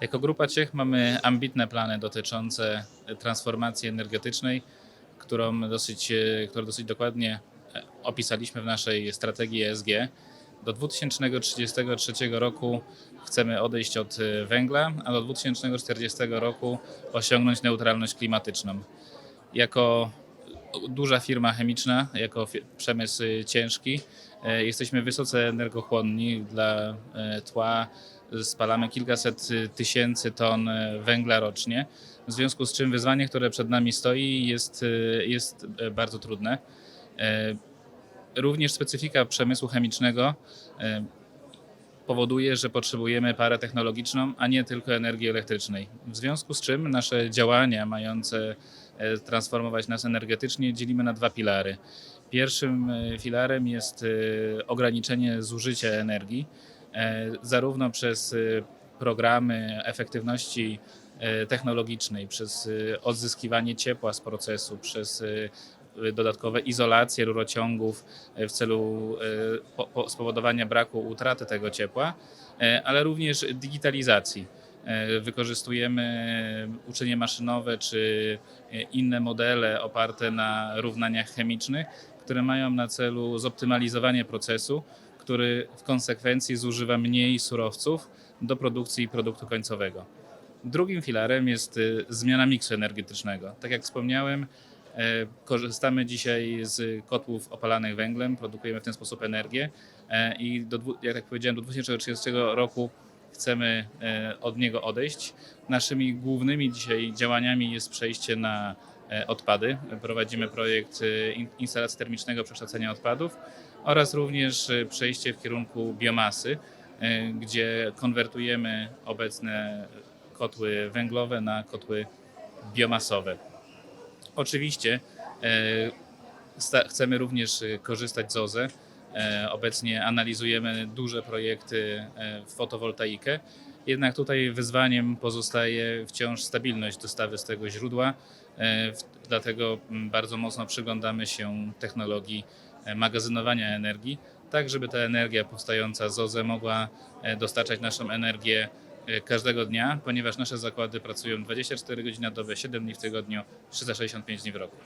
Jako Grupa Ciech mamy ambitne plany dotyczące transformacji energetycznej, którą dosyć, e, którą dosyć dokładnie e, opisaliśmy w naszej strategii ESG. Do 2033 roku chcemy odejść od e, węgla, a do 2040 roku osiągnąć neutralność klimatyczną. Jako duża firma chemiczna, jako przemysł ciężki, jesteśmy wysoce energochłonni dla tła. Spalamy kilkaset y, tysięcy ton e, węgla rocznie, w związku z czym wyzwanie, które przed nami stoi, jest, e, jest bardzo trudne. Również specyfika przemysłu chemicznego powoduje, że potrzebujemy parę technologiczną, a nie tylko energii elektrycznej. W związku z czym nasze działania mające e, transformować nas energetycznie dzielimy na dwa filary. Pierwszym e, filarem jest e, ograniczenie zużycia energii, zarówno przez e, programy efektywności e, technologicznej, przez e, odzyskiwanie ciepła z procesu, przez e, dodatkowe izolacje rurociągów e, w celu e, po- po- spowodowania braku utraty tego ciepła, e, ale również digitalizacji. E, Wykorzystujemy uczenie maszynowe czy e, inne modele oparte na równaniach chemicznych, które mają na celu zoptymalizowanie procesu, który w konsekwencji zużywa mniej surowców do produkcji produktu końcowego. Drugim filarem jest y, zmiana miksu energetycznego. Tak jak wspomniałem, e, korzystamy dzisiaj z kotłów opalanych węglem, produkujemy w ten sposób energię e, i do, jak tak powiedziałem, do 2030 roku chcemy od niego odejść. Naszymi głównymi dzisiaj działaniami jest przejście na odpady. Prowadzimy projekt e, in- instalacji termicznego przekształcenia odpadów oraz również e, przejście w kierunku biomasy, e, gdzie konwertujemy obecne kotły węglowe na kotły biomasowe. Oczywiście e, chcemy również e, korzystać z OZE. E, Obecnie analizujemy duże projekty e, w fotowoltaikę, jednak tutaj wyzwaniem pozostaje wciąż stabilność dostawy z tego źródła. E, Dlatego mm, bardzo mocno przyglądamy się technologii magazynowania energii, tak żeby ta energia powstająca z OZE mogła dostarczać naszą energię każdego dnia, ponieważ nasze zakłady pracują 24 godziny na dobę, 7 dni w tygodniu, 365 dni w roku.